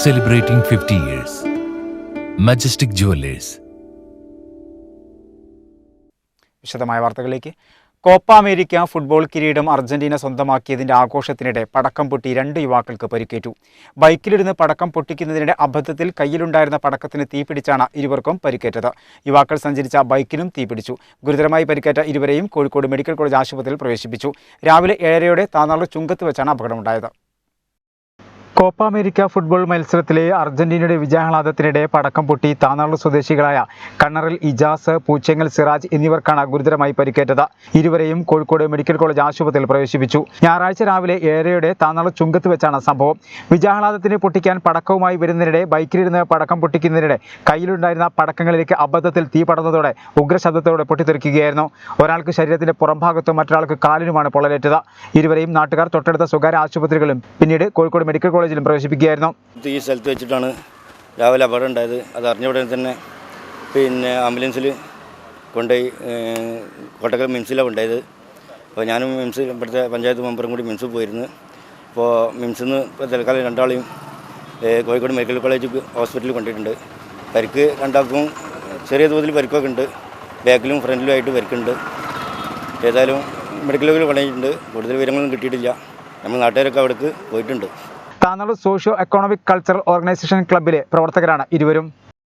celebrating 50 years. Majestic Jewelers. വിശദമായ വാർത്തകളിലേക്ക്. Copa America football കിരീടം അർജന്റീന സ്വന്തമാക്കിയതിന്റെ ആഘോഷത്തിനിടെ പടക്കം പൊട്ടി രണ്ട് യുവാക്കൾക്ക് പരിക്കേറ്റു. ബൈക്കിലിരുന്ന് പടക്കം പൊട്ടിക്കുന്നതിനിടെ അബദ്ധത്തിൽ കയ്യിലുണ്ടായിരുന്ന പടക്കത്തിന് തീപിടിച്ചാണ് ഇരുവർക്കും പരിക്കേറ്റത്. യുവാക്കൾ സഞ്ചരിച്ച ബൈക്കിനും തീപിടിച്ചു. ഗുരുതരമായി പരിക്കേറ്റ ഇരുവരെയും കോഴിക്കോട് മെഡിക്കൽ കോളേജ് ആശുപത്രിയിൽ പ്രവേശിപ്പിച്ചു. രാവിലെ ഏഴരയോടെ താനാൾ ചുങ്കത്ത് വെച്ചാണ് അപകടമുണ്ടായത്. കോപ്പ അമേരിക്ക ഫുട്ബോൾ മത്സരത്തിലെ അർജന്റീനയുടെ വിജയാഹ്ലാദത്തിനിടെ പടക്കം പൊട്ടി താനാളു സ്വദേശികളായ കണ്ണറിൽ ഇജാസ് പൂച്ചെങ്ങൽ സിറാജ് എന്നിവർക്കാണ് ഗുരുതരമായി പരിക്കേറ്റത്. ഇരുവരെയും കോഴിക്കോട് മെഡിക്കൽ കോളേജ് ആശുപത്രിയിൽ പ്രവേശിപ്പിച്ചു. ഞായറാഴ്ച രാവിലെ ഏഴരയോടെ താനാളു ചുങ്കത്ത് വെച്ചാണ് സംഭവം. വിജയാഹ്ലാദത്തിന് പൊട്ടിക്കാൻ പടക്കവുമായി വരുന്നതിനിടെ ബൈക്കിലിരുന്ന് പടക്കം പൊട്ടിക്കുന്നതിനിടെ കയ്യിലുണ്ടായിരുന്ന പടക്കങ്ങളിലേക്ക് അബദ്ധത്തിൽ തീ പടർന്നതോടെ ഉഗ്രശബ്ദത്തോടെ പൊട്ടിത്തെറിക്കുകയായിരുന്നു. ഒരാൾക്ക് ശരീരത്തിന്റെ പുറംഭാഗത്തും മറ്റൊരാൾക്ക് കാലിനുമാണ് പൊള്ളലേറ്റത്. ഇരുവരെയും നാട്ടുകാർ തൊട്ടടുത്ത സ്വകാര്യ ആശുപത്രികളും പിന്നീട് കോഴിക്കോട് മെഡിക്കൽ കോളേജിലും പ്രവേശിപ്പിക്കുകയായിരുന്നു. ഈ സ്ഥലത്ത് വെച്ചിട്ടാണ് രാവിലെ അപകടം ഉണ്ടായത്. അത് അറിഞ്ഞ ഉടനെ തന്നെ പിന്നെ ആംബുലൻസിൽ കൊണ്ടുപോയി കോട്ടക്കൽ മിംസിലാണ് ഉണ്ടായത് അപ്പോൾ ഞാനും മിംസ് ഇവിടുത്തെ പഞ്ചായത്ത് മെമ്പറും കൂടി മിംസിൽ പോയിരുന്നു. അപ്പോൾ മിംസിൽ നിന്ന് ഇപ്പോൾ തൽക്കാലം രണ്ടാളെയും കോഴിക്കോട് മെഡിക്കൽ കോളേജ് ഹോസ്പിറ്റലിൽ കൊണ്ടിട്ടുണ്ട് പരിക്ക് രണ്ടാൾക്കും ചെറിയ തോതിൽ പരിക്കൊക്കെ ഉണ്ട്. ബാക്കിലും ഫ്രണ്ടിലും ആയിട്ട് പരിക്കുണ്ട്. ഏതായാലും മെഡിക്കൽ കോളേജിൽ കൊണ്ടുപോയിട്ടുണ്ട് കൂടുതൽ വിവരങ്ങളൊന്നും കിട്ടിയിട്ടില്ല. നമ്മൾ നാട്ടുകാരൊക്കെ അവിടേക്ക് പോയിട്ടുണ്ട്. താനാൾ സോഷ്യോ എക്കണോമിക് കൾച്ചറൽ ഓർഗനൈസേഷൻ ക്ലബ്ബിലെ പ്രവർത്തകരാണ് ഇരുവരും.